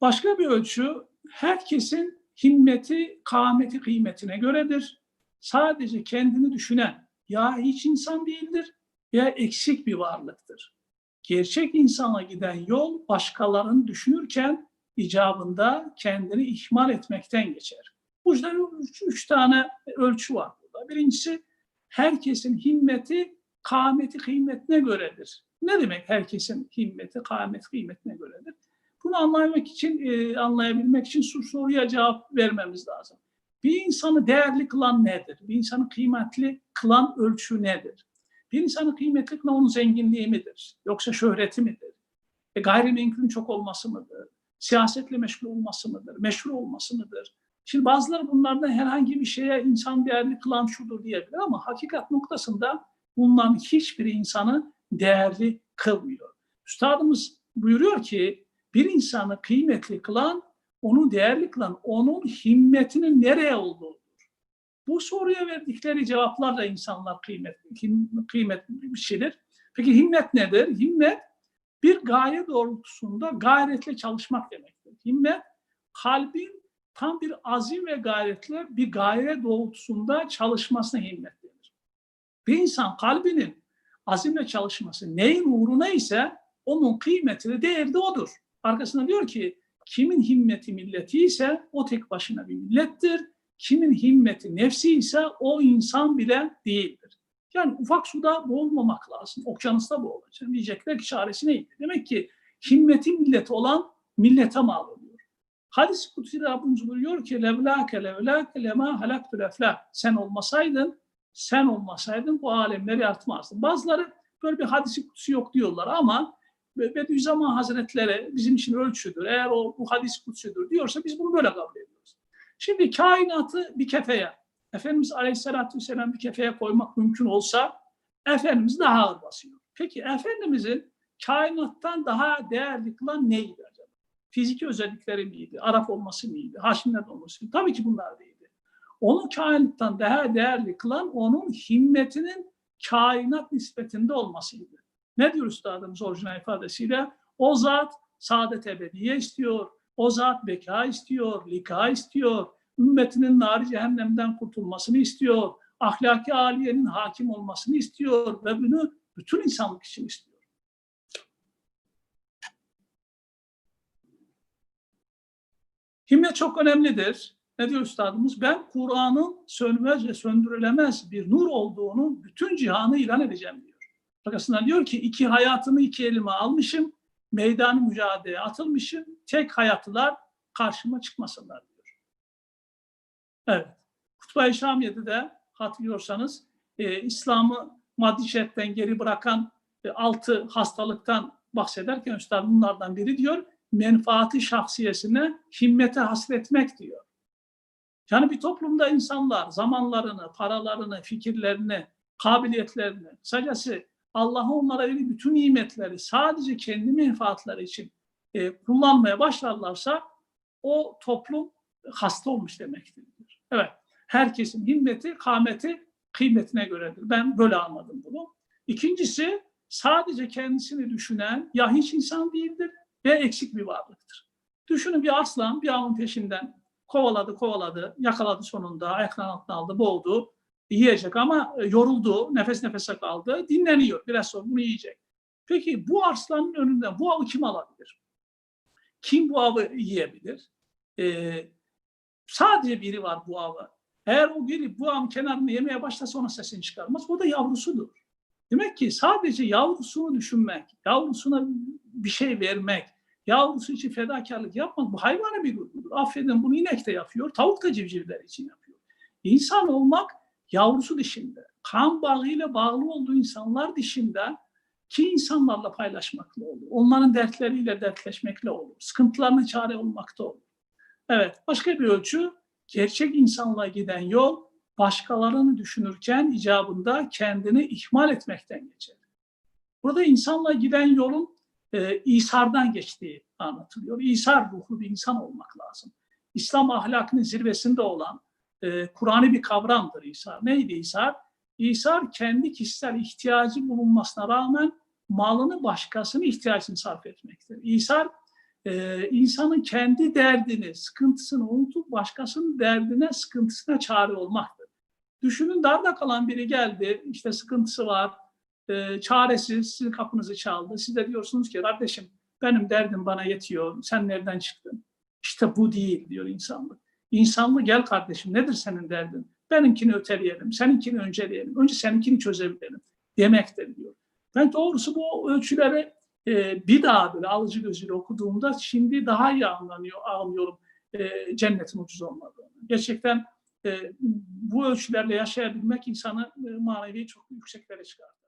Başka bir ölçü herkesin himmeti, kâmeti kıymetine göredir. Sadece kendini düşünen ya hiç insan değildir ya eksik bir varlıktır. Gerçek insana giden yol başkalarını düşünürken icabında kendini ihmal etmekten geçer. Bu yüzden üç, üç tane ölçü var burada. Birincisi herkesin himmeti kâmeti kıymetine göredir. Ne demek herkesin himmeti kâmeti kıymetine göredir? Bunu anlamak için, e, anlayabilmek için şu soruya cevap vermemiz lazım. Bir insanı değerli kılan nedir? Bir insanı kıymetli kılan ölçü nedir? Bir insanı kıymetli kılan onun zenginliği midir? Yoksa şöhreti midir? E, gayrimenkulün çok olması mıdır? Siyasetle meşgul olması mıdır? Meşhur olması mıdır? Şimdi bazıları bunlardan herhangi bir şeye insan değerli kılan şudur diyebilir ama hakikat noktasında bunların hiçbiri insanı değerli kılmıyor. Üstadımız buyuruyor ki bir insanı kıymetli kılan, onu değerli kılan, onun himmetinin nereye olduğudur. Bu soruya verdikleri cevaplarla insanlar kıymetli, kıymetli bir şeydir. Peki himmet nedir? Himmet bir gaye doğrultusunda gayretle çalışmak demektir. Himmet kalbin tam bir azim ve gayretle bir gaye doğrultusunda çalışmasına himmet denir. Bir insan kalbinin azimle çalışması neyin uğruna ise onun kıymeti ve değeri de odur. Arkasında diyor ki kimin himmeti milleti ise o tek başına bir millettir. Kimin himmeti nefsi ise o insan bile değildir. Yani ufak suda boğulmamak lazım. Okyanusta boğulacak. Diyecekler ki çaresi neydi? Demek ki himmeti milleti olan millete mal oluyor. Hadis-i Kutsi Rabbimiz buyuruyor ki levlâke levlâke lemâ halaktul eflâh. Sen olmasaydın, sen olmasaydın bu alemleri yaratmazdın. Bazıları böyle bir hadis-i kutsi yok diyorlar ama Bediüzzaman Hazretleri bizim için ölçüdür. Eğer o bu hadis kutsidir diyorsa biz bunu böyle kabul ediyoruz. Şimdi kainatı bir kefeye, Efendimiz Aleyhisselatü Vesselam bir kefeye koymak mümkün olsa Efendimiz daha ağır basıyor. Peki Efendimizin kainattan daha değerli kılan neydi acaba? Fiziki özellikleri miydi? Arap olması mıydı? Haşimler olması mıydı? Tabii ki bunlar değildi. Onu kainattan daha değerli kılan onun himmetinin kainat nispetinde olmasıydı. Ne diyor üstadımız orijinal ifadesiyle? O zat saadet ebediye istiyor. O zat beka istiyor, lika istiyor. Ümmetinin nari cehennemden kurtulmasını istiyor. Ahlaki aliyenin hakim olmasını istiyor ve bunu bütün insanlık için istiyor. Himmet çok önemlidir. Ne diyor üstadımız? Ben Kur'an'ın sönmez ve söndürülemez bir nur olduğunu bütün cihanı ilan edeceğim diyor. Arkasından diyor ki iki hayatımı iki elime almışım, meydan mücadeleye atılmışım, tek hayatlılar karşıma çıkmasınlar diyor. Evet. Kutbay Şamiye'de de hatırlıyorsanız e, İslam'ı maddi şerhten geri bırakan e, altı hastalıktan bahsederken Üstad bunlardan biri diyor menfaati şahsiyesine himmete hasretmek diyor. Yani bir toplumda insanlar zamanlarını, paralarını, fikirlerini, kabiliyetlerini, kısacası Allah onlara verdiği bütün nimetleri sadece kendi menfaatleri için e, kullanmaya başlarlarsa o toplum hasta olmuş demektir. Evet, herkesin himmeti, kâmeti kıymetine göredir. Ben böyle anladım bunu. İkincisi, sadece kendisini düşünen ya hiç insan değildir ya eksik bir varlıktır. Düşünün bir aslan bir avın peşinden kovaladı kovaladı, yakaladı sonunda, ayaklarının altına aldı, boğdu yiyecek ama e, yoruldu, nefes nefese kaldı, dinleniyor. Biraz sonra bunu yiyecek. Peki bu arslanın önünden bu avı kim alabilir? Kim bu avı yiyebilir? Ee, sadece biri var bu avı. Eğer o biri bu avın kenarını yemeye başlasa ona sesini çıkarmaz. O da yavrusudur. Demek ki sadece yavrusunu düşünmek, yavrusuna bir şey vermek, yavrusu için fedakarlık yapmak bu hayvanı bir duygudur. Affedin bunu inek de yapıyor, tavuk da civcivler için yapıyor. İnsan olmak yavrusu dışında, kan bağıyla bağlı olduğu insanlar dışında ki insanlarla paylaşmakla olur. Onların dertleriyle dertleşmekle olur. Sıkıntılarına çare olmakta olur. Evet, başka bir ölçü gerçek insanlığa giden yol başkalarını düşünürken icabında kendini ihmal etmekten geçer. Burada insanla giden yolun e, İsar'dan geçtiği anlatılıyor. İsar ruhlu bir insan olmak lazım. İslam ahlakının zirvesinde olan e, Kur'an'ı bir kavramdır İsa. Neydi İsa? İsa kendi kişisel ihtiyacı bulunmasına rağmen malını başkasının ihtiyacını sarf etmektir. İsa e, insanın kendi derdini, sıkıntısını unutup başkasının derdine, sıkıntısına çare olmaktır. Düşünün darda kalan biri geldi, işte sıkıntısı var, e, çaresiz, sizin kapınızı çaldı. Siz de diyorsunuz ki kardeşim benim derdim bana yetiyor, sen nereden çıktın? İşte bu değil diyor insanlık. İnsanlık gel kardeşim nedir senin derdin? Benimkini öteleyelim, seninkini önceleyelim, önce seninkini çözebilelim demektir diyor. Ben doğrusu bu ölçüleri e, bir daha böyle alıcı gözüyle okuduğumda şimdi daha iyi anlanıyor, anlıyorum e, cennetin ucuz olmadığını. Gerçekten e, bu ölçülerle yaşayabilmek insanı e, manevi çok yükseklere çıkartıyor.